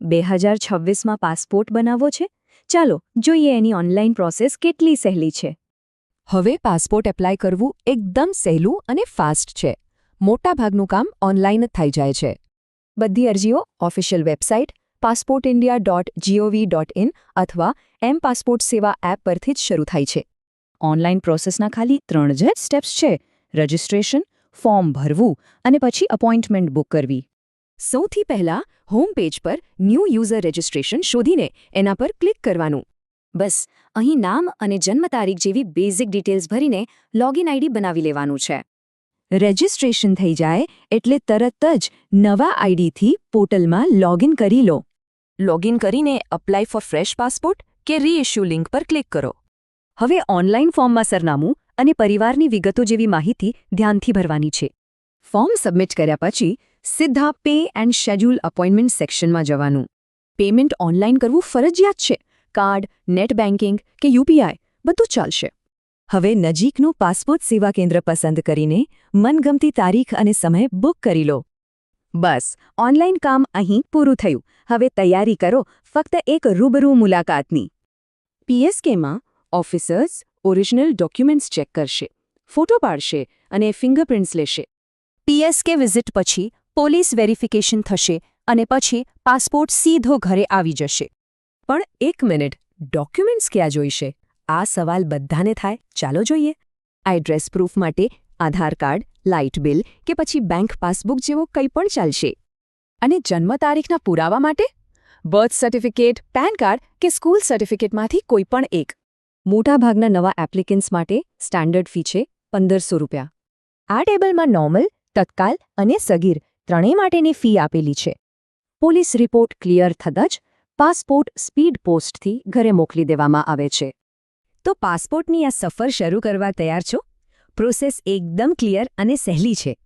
બે હજાર છવ્વીસમાં પાસપોર્ટ બનાવવો છે? ચાલો જોઈએ એની ઓનલાઈન પ્રોસેસ કેટલી સહેલી છે. હવે પાસપોર્ટ એપ્લાય કરવું એકદમ સહેલું અને ફાસ્ટ છે. મોટાભાગનું કામ ઓનલાઈન જ થઈ જાય છે. બધી અરજીઓ official website passport India dot G O V dot in અથવા એમ પાસપોર્ટ સેવા એપ પરથી જ શરૂ થાય છે. ઓનલાઈન પ્રોસેસના ખાલી ત્રણ જ સ્ટેપ્સ છે. રજિસ્ટ્રેશન ફોર્મ ભરવું અને પછી અપોઇન્ટમેન્ટ બુક કરવી. સૌથી પહેલા હોમ પેજ પર ન્યૂ યુઝર રજિસ્ટ્રેશન શોધીને એના પર ક્લિક કરવાનું. બસ, અહીં નામ અને જન્મ તારીખ જેવી બેઝિક ડિટેલ્સ ભરીને લોગિન આઈડી બનાવી લેવાનું છે. રજિસ્ટ્રેશન થઈ જાય એટલે તરત જ નવા આઈડીથી પોર્ટલમાં લોગિન કરી લો. લોગિન કરીને અપ્લાય ફોર ફ્રેશ પાસપોર્ટ કે રીઇસ્યુ લિંક પર ક્લિક કરો. હવે ઓનલાઈન ફોર્મમાં સરનામું અને પરિવારની વિગતો જેવી માહિતી ધ્યાનથી ભરવાની છે. ફોર્મ સબમિટ કર્યા પછી સીધા પે એન્ડ શેડ્યુલ અપોઇન્ટમેન્ટ સેક્શનમાં જવાનું. પેમેન્ટ ઓનલાઈન કરવું ફરજિયાત છે. કાર્ડ, નેટ બેન્કિંગ કે યુપીઆઈ બધું ચાલશે. હવે નજીકનું પાસપોર્ટ સેવા કેન્દ્ર પસંદ કરીને મનગમતી તારીખ અને સમય બુક કરી લો. બસ ઓનલાઈન કામ અહીં પૂરું થયું. હવે તૈયારી કરો ફક્ત એક રૂબરૂ મુલાકાતની. પીએસકેમાં ઓફિસર્સ ઓરિજિનલ ડોક્યુમેન્ટ્સ ચેક કરશે, ફોટો પાડશે અને ફિંગરપ્રિન્ટ્સ લેશે. પીએસકે વિઝિટ પછી પોલીસ વેરિફિકેશન થશે અને પછી પાસપોર્ટ સીધો ઘરે આવી જશે. પણ એક મિનિટ, ડોક્યુમેન્ટ્સ ક્યાં જોઈશે? આ સવાલ બધાને થાય. ચાલો જોઈએ. આ એડ્રેસ પ્રૂફ માટે આધાર કાર્ડ લાઇટ બિલ કે પછી બેંક પાસબુક જેવો કંઈ પણ ચાલશે. અને જન્મ તારીખના પુરાવા માટે? બર્થ સર્ટિફિકેટ પેન કાર્ડ કે સ્કૂલ સર્ટિફિકેટમાંથી કોઈ પણ એક? મોટાભાગના નવા એપ્લિકન્ટ્સ માટે સ્ટાન્ડર્ડ ફી છે પંદરસો રૂપિયા. આ ટેબલમાં નોર્મલ તત્કાલ અને સગીર ત્રણેય માટેની ફી આપેલી છે. પોલીસ રિપોર્ટ ક્લિયર થતાં જ પાસપોર્ટ સ્પીડ પોસ્ટથી ઘરે મોકલી દેવામાં આવે છે. તો પાસપોર્ટની આ સફર શરૂ કરવા તૈયાર છો? પ્રોસેસ એકદમ ક્લિયર અને સહેલી છે.